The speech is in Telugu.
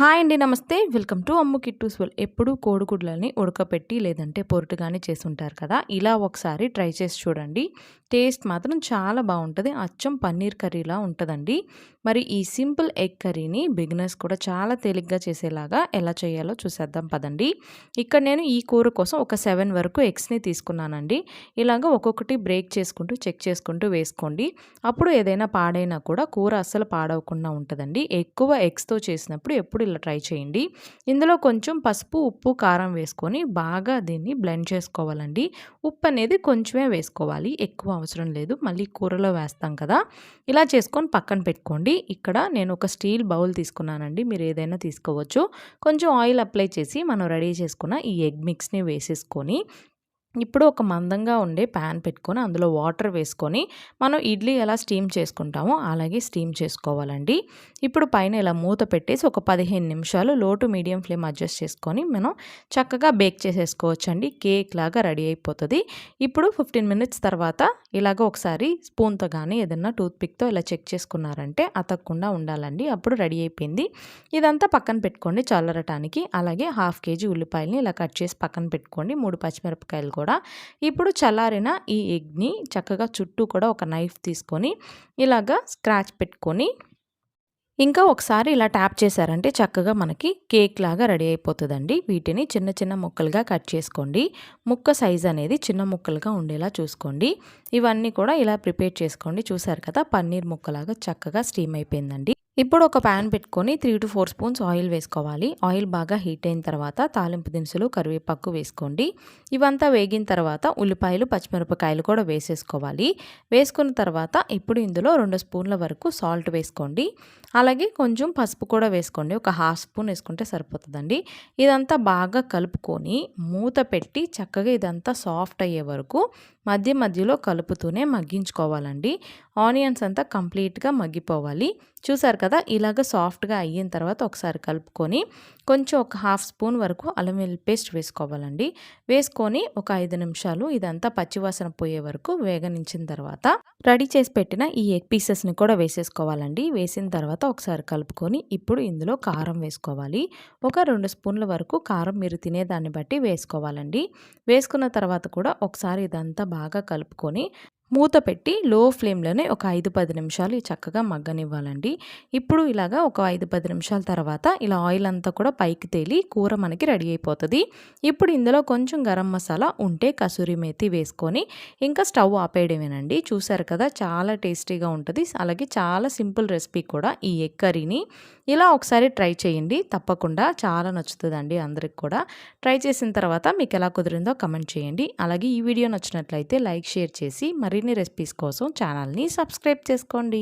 హాయ్ అండి నమస్తే. Welcome to Ammu Kittoos well ఎప్పుడు కోడిగుడ్లని ఉడకపెట్టి లేదంటే పొరుటుగానే చేస్తుంటారు కదా. ఇలా ఒకసారి ట్రై చేసి చూడండి. టేస్ట్ మాత్రం చాలా బాగుంటుంది. అచ్చం పన్నీర్ కర్రీలా ఉంటుందండి. మరి ఈ సింపుల్ ఎగ్ కర్రీని బిగినర్స్ కూడా చాలా తేలిగ్గా చేసేలాగా ఎలా చేయాలో చూసేద్దాం పదండి. ఇక్కడ నేను ఈ కూర కోసం ఒక సెవెన్ వరకు ఎగ్స్ని తీసుకున్నానండి. ఇలాగ ఒక్కొక్కటి బ్రేక్ చేసుకుంటూ చెక్ చేసుకుంటూ వేసుకోండి. అప్పుడు ఏదైనా పాడైనా కూడా కూర అస్సలు పాడవకుండా ఉంటుందండి. ఎక్కువ ఎగ్స్తో చేసినప్పుడు ఎప్పుడు ఇలా ట్రై చేయండి. ఇందులో కొంచెం పసుపు ఉప్పు కారం వేసుకొని బాగా దీన్ని బ్లెండ్ చేసుకోవాలండి. ఉప్పు అనేది కొంచెమే వేసుకోవాలి. ఎక్కువ అవసరం లేదు. మళ్ళీ కూరలో వేస్తాం కదా. ఇలా చేసుకొని పక్కన పెట్టుకోండి. ఇక్కడ నేను ఒక స్టీల్ బౌల్ తీసుకున్నానండి. మీరు ఏదైనా తీసుకోవచ్చు. కొంచెం ఆయిల్ అప్లై చేసి మనం రెడీ చేసుకున్న ఈ ఎగ్ మిక్స్ని వేసేసుకొని ఇప్పుడు ఒక మందంగా ఉండే ప్యాన్ పెట్టుకొని అందులో వాటర్ వేసుకొని మనం ఇడ్లీ ఎలా స్టీమ్ చేసుకుంటామో అలాగే స్టీమ్ చేసుకోవాలండి. ఇప్పుడు పైన ఇలా మూత పెట్టేసి ఒక పదిహేను నిమిషాలు లో టు మీడియం ఫ్లేమ్ అడ్జస్ట్ చేసుకొని మనం చక్కగా బేక్ చేసేసుకోవచ్చండి. కేక్ లాగా రెడీ అయిపోతుంది. ఇప్పుడు ఫిఫ్టీన్ మినిట్స్ తర్వాత ఇలాగ ఒకసారి స్పూన్తో కానీ ఏదన్నా టూత్పిక్తో ఇలా చెక్ చేసుకున్నారంటే అతకకుండా ఉండాలండి. అప్పుడు రెడీ అయిపోయింది. ఇదంతా పక్కన పెట్టుకోండి చల్లరటానికి. అలాగే హాఫ్ కేజీ ఉల్లిపాయలని ఇలా కట్ చేసి పక్కన పెట్టుకోండి. మూడు పచ్చిమిరపకాయలు కూడా. ఇప్పుడు చల్లారిన ఈ ఎగ్ని చక్కగా చుట్టూ కూడా ఒక నైఫ్ తీసుకొని ఇలాగా స్క్రాచ్ పెట్టుకొని ఇంకా ఒకసారి ఇలా ట్యాప్ చేశారంటే చక్కగా మనకి కేక్ లాగా రెడీ అయిపోతుందండి. వీటిని చిన్న చిన్న ముక్కలుగా కట్ చేసుకోండి. ముక్క సైజ్ అనేది చిన్న ముక్కలుగా ఉండేలా చూసుకోండి. ఇవన్నీ కూడా ఇలా ప్రిపేర్ చేసుకోండి. చూసారు కదా? పన్నీర్ ముక్కలాగా చక్కగా స్టీమ్ అయిపోయిందండి. ఇప్పుడు ఒక ప్యాన్ పెట్టుకొని three to four spoons oil వేసుకోవాలి. ఆయిల్ బాగా హీట్ అయిన తర్వాత తాలింపు దినుసులు కరివేపాకు వేసుకోండి. ఇవంతా వేగిన తర్వాత ఉల్లిపాయలు పచ్చిమిరపకాయలు కూడా వేసేసుకోవాలి. వేసుకున్న తర్వాత ఇప్పుడు ఇందులో రెండు స్పూన్ల వరకు సాల్ట్ వేసుకోండి. అలాగే కొంచెం పసుపు కూడా వేసుకోండి. ఒక హాఫ్ స్పూన్ వేసుకుంటే సరిపోతుందండి. ఇదంతా బాగా కలుపుకొని మూత పెట్టి చక్కగా ఇదంతా సాఫ్ట్ అయ్యే వరకు మధ్య మధ్యలో కలుపుతూనే మగ్గించుకోవాలండి. ఆనియన్స్ అంతా కంప్లీట్గా మగ్గిపోవాలి. చూసారు కదా ఇలాగ సాఫ్ట్గా అయిన తర్వాత ఒకసారి కలుపుకొని కొంచెం ఒక హాఫ్ స్పూన్ వరకు అల్లం వెల్లుల్లి పేస్ట్ వేసుకోవాలండి. వేసుకొని ఒక ఐదు నిమిషాలు ఇదంతా పచ్చివాసన పోయే వరకు వేగనించిన తర్వాత రెడీ చేసి పెట్టిన ఈ ఎగ్ పీసెస్ని కూడా వేసేసుకోవాలండి. వేసిన తర్వాత ఒకసారి కలుపుకొని ఇప్పుడు ఇందులో కారం వేసుకోవాలి. ఒక రెండు స్పూన్ల వరకు కారం మీరు తినేదాన్ని బట్టి వేసుకోవాలండి. వేసుకున్న తర్వాత కూడా ఒకసారి ఇదంతా బాగా కలుపుకొని మూత పెట్టి లో ఫ్లేమ్లోనే ఒక ఐదు పది నిమిషాలు చక్కగా మగ్గనివ్వాలండి. ఇప్పుడు ఇలాగా ఒక ఐదు పది నిమిషాల తర్వాత ఇలా ఆయిల్ అంతా కూడా పైకి తేలి కూర మనకి రెడీ అయిపోతుంది. ఇప్పుడు ఇందులో కొంచెం గరం మసాలా ఉంటే కసూరి మేతి వేసుకొని ఇంకా స్టవ్ ఆపేయడమేనండి. చూసారు కదా చాలా టేస్టీగా ఉంటుంది. అలాగే చాలా సింపుల్ రెసిపీ కూడా ఈ ఎగ్ కర్రీని. ఇలా ఒకసారి ట్రై చేయండి. తప్పకుండా చాలా నచ్చుతుందండి అందరికి కూడా. ట్రై చేసిన తర్వాత మీకు ఎలా కుదిరిందో కమెంట్ చేయండి. అలాగే ఈ వీడియో నచ్చినట్లయితే లైక్ షేర్ చేసి మరి మరిన్ని రెసిపీస్ కోసం ఛానల్ని సబ్స్క్రైబ్ చేసుకోండి.